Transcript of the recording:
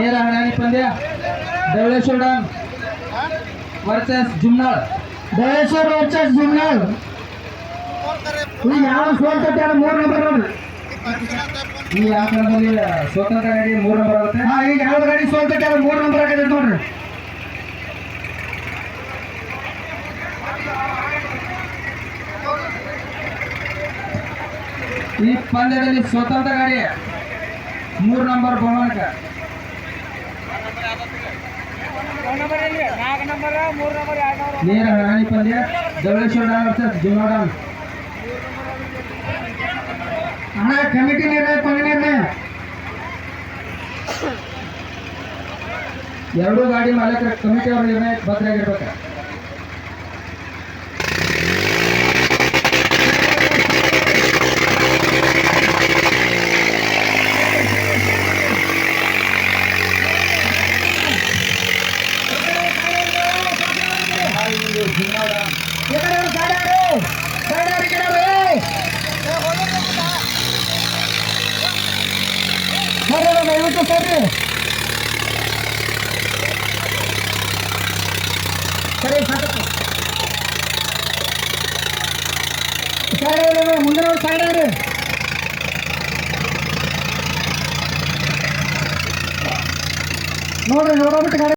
ನೇರ ಹಣಾಣಿ ಪಂದ್ಯ. Dhavaleshwar don versus Jumnal. Dhavaleshwar versus Jumnal. ಯಾವ ಸೋಲ್ತೈತೆ ಅದು ಮೂರು ನಂಬರ್ ನೋಡ್ರಿ ಈ ಆಟದಲ್ಲಿ ಸ್ವತಂತ್ರ ಗಾಡಿ ಮೂರು ನಂಬರ್ ಆಗುತ್ತೆ. ಹಾ ಈಗ ಯಾವ ಗಾಡಿ ಸೋಲ್ತೈತೆ ಅದು ಮೂರು ನಂಬರ್ ಆಗೈತೆ ನೋಡ್ರಿ. ಈ ಪಂದ್ಯದಲ್ಲಿ ಸ್ವತಂತ್ರ ಗಾಡಿ ಮೂರು ನಂಬರ್ ಬಹುಮಾನಕ ನೇರ ರಾಣಿ ಪಂದ್ಯ. Dhavaleshwar don versus Jumnal don ಹಣ ಕಮಿಟಿ ನಿರ್ಣಯ, ಕೊನೆ ನಿರ್ಣಯ. ಎರಡೂ ಗಾಡಿ ಮಾಲಕರ ಕಮಿಟಿ ಅವರ ನಿರ್ಣಯ ಭದ್ರಾಗಿರ್ಬೇಕು ಏಯ್. ಸರಿ ಅಣ್ಣ, ದಯವಿಟ್ಟು ಸರಿ ಸರಿ ಸಾಕು ಸೈಡ್ ಮುಂದೆ ಸೈಡ್ ಆಡಿ ನೋಡ್ರಿ ನೋಡೋಬಿಟ್ಟು ಗಾಡಿ